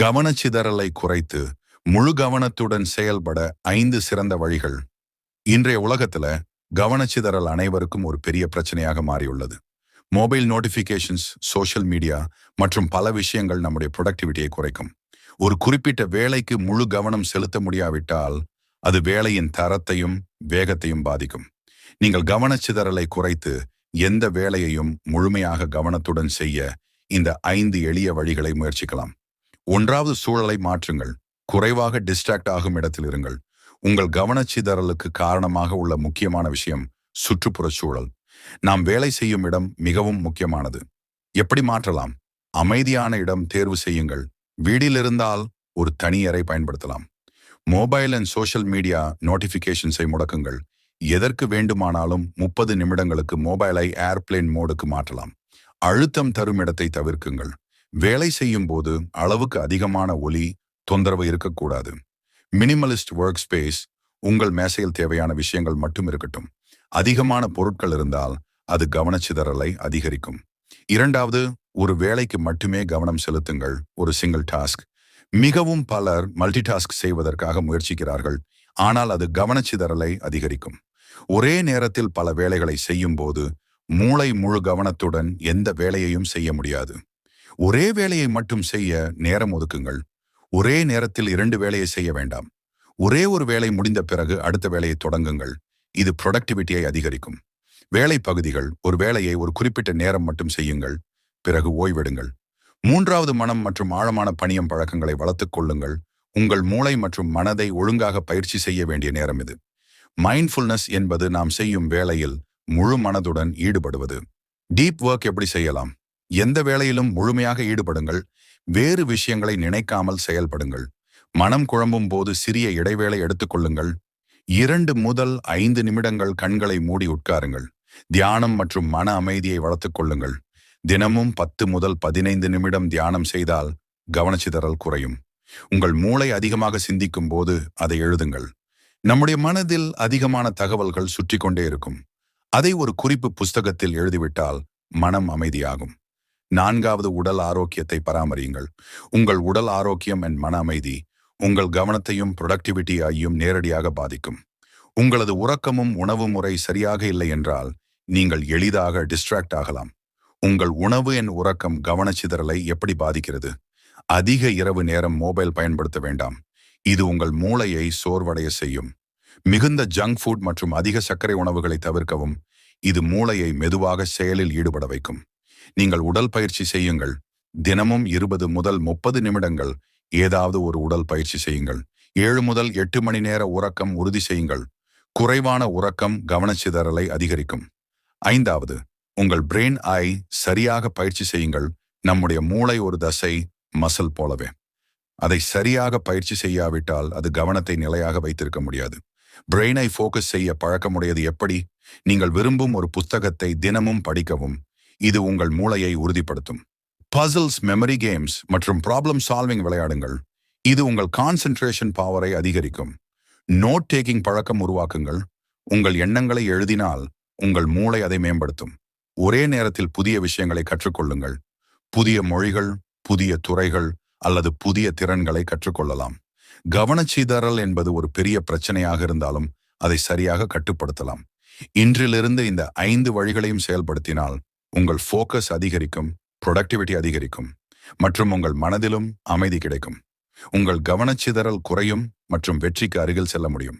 கவனச்சிதறலை குறைத்து முழு கவனத்துடன் செயல்பட ஐந்து சிறந்த வழிகள். இன்றைய உலகத்துல கவனச்சிதறல் அனைவருக்கும் ஒரு பெரிய பிரச்சனையாக மாறியுள்ளது. மொபைல் நோட்டிபிகேஷன்ஸ் சோஷியல் மீடியா மற்றும் பல விஷயங்கள் நம்முடைய ப்ரொடக்டிவிட்டியை குறைக்கும். ஒரு குறிப்பிட்ட வேலைக்கு முழு கவனம் செலுத்த முடியாவிட்டால் அது வேலையின் தரத்தையும் வேகத்தையும் பாதிக்கும். நீங்கள் கவனச்சிதறலை குறைத்து எந்த வேலையையும் முழுமையாக கவனத்துடன் செய்ய இந்த ஐந்து எளிய வழிகளை முயற்சிக்கலாம். ஒன்றாவது சூழலை மாற்றுங்கள். குறைவாக டிஸ்ட்ராக்ட் ஆகும் இடத்தில் இருங்கள். உங்கள் கவனச்சிதறலுக்கு காரணமாக உள்ள முக்கியமான விஷயம் சுற்றுப்புற சூழல். நாம் வேலை செய்யும் இடம் மிகவும் முக்கியமானது. எப்படி மாற்றலாம்? அமைதியான இடம் தேர்வு செய்யுங்கள். வீடில் இருந்தால் ஒரு தனியறை பயன்படுத்தலாம். மொபைல் அண்ட் சோஷியல் மீடியா நோட்டிபிகேஷன்ஸை முடக்குங்கள். எதற்கு வேண்டுமானாலும் முப்பது நிமிடங்களுக்கு மொபைலை ஏர்பிளேன் மோடுக்கு மாற்றலாம். அழுத்தம் தரும் இடத்தை தவிர்க்குங்கள். வேலை செய்யும் போது அளவுக்கு அதிகமான ஒலி தொந்தரவு இருக்கக்கூடாது. மினிமலிஸ்ட் ஒர்க் ஸ்பேஸ் உங்கள் மேசையில் தேவையான விஷயங்கள் மட்டும் இருக்கட்டும். அதிகமான பொருட்கள் இருந்தால் அது கவனச்சிதறலை அதிகரிக்கும். இரண்டாவது ஒரு வேலைக்கு மட்டுமே கவனம் செலுத்துங்கள். ஒரு சிங்கிள் டாஸ்க் மிகவும் பலர் மல்டி டாஸ்க் செய்வதற்காக முயற்சிக்கிறார்கள். ஆனால் அது கவனச்சிதறலை அதிகரிக்கும். ஒரே நேரத்தில் பல வேலைகளை செய்யும் போது மூளை முழு கவனத்துடன் எந்த வேலையையும் செய்ய முடியாது. ஒரே வேலையை மட்டும் செய்ய நேரம் ஒதுக்குங்கள். ஒரே நேரத்தில் இரண்டு வேலையை செய்ய வேண்டாம். ஒரே ஒரு வேலை முடிந்த பிறகு அடுத்த வேலையை தொடங்குங்கள். இது ப்ரொடக்டிவிட்டியை அதிகரிக்கும். வேலை பகுதிகள் ஒரு வேலையை ஒரு குறிப்பிட்ட நேரம் மட்டும் செய்யுங்கள். பிறகு ஓய்வெடுங்கள். மூன்றாவது மனம் மற்றும் ஆழமான பணியம் பழக்கங்களை வளர்த்துக் கொள்ளுங்கள். உங்கள் மூளை மற்றும் மனதை ஒழுங்காக பயிற்சி செய்ய வேண்டிய நேரம் இது. மைண்ட்ஃபுல்னஸ் என்பது நாம் செய்யும் வேலையில் முழு மனதுடன் ஈடுபடுவது. டீப் ஒர்க் எப்படி செய்யலாம்? எந்த வேலையிலும் முழுமையாக ஈடுபடுங்கள். வேறு விஷயங்களை நினைக்காமல் செயல்படுங்கள். மனம் குழம்பும் போது சிறிய இடைவேளை எடுத்துக்கொள்ளுங்கள் இரண்டு முதல் ஐந்து நிமிடங்கள் கண்களை மூடி உட்காருங்கள். தியானம் மற்றும் மன அமைதியை வளர்த்துக் கொள்ளுங்கள். தினமும் பத்து முதல் பதினைந்து நிமிடம் தியானம் செய்தால் கவனச்சிதறல் குறையும். உங்கள் மூளை அதிகமாக சிந்திக்கும் போது அதை எழுதுங்கள். நம்முடைய மனதில் அதிகமான தகவல்கள் சுற்றி கொண்டே இருக்கும். அதை ஒரு குறிப்பு புஸ்தகத்தில் எழுதிவிட்டால் மனம் அமைதியாகும். நான்காவது உடல் ஆரோக்கியத்தை பராமரியுங்கள். உங்கள் உடல் ஆரோக்கியம் என் மன அமைதி உங்கள் கவனத்தையும் ப்ரொடக்டிவிட்டியையும் நேரடியாக பாதிக்கும். உங்களது உறக்கமும் உணவு முறை சரியாக இல்லை என்றால் நீங்கள் எளிதாக டிஸ்ட்ராக்ட் ஆகலாம். உங்கள் உணவு என் உறக்கம் கவனச்சிதறலை எப்படி பாதிக்கிறது? அதிக இரவு நேரம் மொபைல் பயன்படுத்த வேண்டாம். இது உங்கள் மூளையை சோர்வடைய செய்யும். மிகுந்த ஜங்க் ஃபுட் மற்றும் அதிக சர்க்கரை உணவுகளை தவிர்க்கவும். இது மூளையை மெதுவாக செயலில் ஈடுபட வைக்கும். நீங்கள் உடல் பயிற்சி செய்யுங்கள். தினமும் இருபது முதல் முப்பது நிமிடங்கள் ஏதாவது ஒரு உடல் பயிற்சி செய்யுங்கள். ஏழு முதல் எட்டு மணி நேர உறக்கம் உறுதி செய்யுங்கள். குறைவான உறக்கம் கவனச்சிதறலை அதிகரிக்கும். ஐந்தாவது உங்கள் பிரெயின் ஐ சரியாக பயிற்சி செய்யுங்கள். நம்முடைய மூளை ஒரு தசை மசல் போலவே. அதை சரியாக பயிற்சி செய்யாவிட்டால் அது கவனத்தை நிலையாக வைத்திருக்க முடியாது. பிரெயினை ஃபோக்கஸ் செய்ய பழக்கமுடையது எப்படி? நீங்கள் விரும்பும் ஒரு புத்தகத்தை தினமும் படிக்கவும். இது உங்கள் மூளையை உறுதிப்படுத்தும். பசில்ஸ் மெமரி கேம்ஸ் மற்றும் ப்ராப்ளம் சால்விங் விளையாடுங்கள். இது உங்கள் கான்சென்ட்ரேஷன் பவரை அதிகரிக்கும். நோட் டேக்கிங் பழக்கம் உருவாக்குங்கள். உங்கள் எண்ணங்களை எழுதினால் உங்கள் மூளை அதை மேம்படுத்தும். ஒரே நேரத்தில் புதிய விஷயங்களை கற்றுக்கொள்ளுங்கள். புதிய மொழிகள் புதிய துறைகள் அல்லது புதிய திறன்களை கற்றுக்கொள்ளலாம். கவனச்சிதறல் என்பது ஒரு பெரிய பிரச்சனையாக இருந்தாலும் அதை சரியாக கட்டுப்படுத்தலாம். இன்றிலிருந்து இந்த ஐந்து வழிகளையும் செயல்படுத்தினால் உங்கள் ஃபோக்கஸ் அதிகரிக்கும் ப்ரொடக்டிவிட்டி அதிகரிக்கும் மற்றும் உங்கள் மனதிலும் அமைதி கிடைக்கும். உங்கள் கவனச்சிதறல் குறையும் மற்றும் வெற்றிக்கு அருகில் செல்ல முடியும்.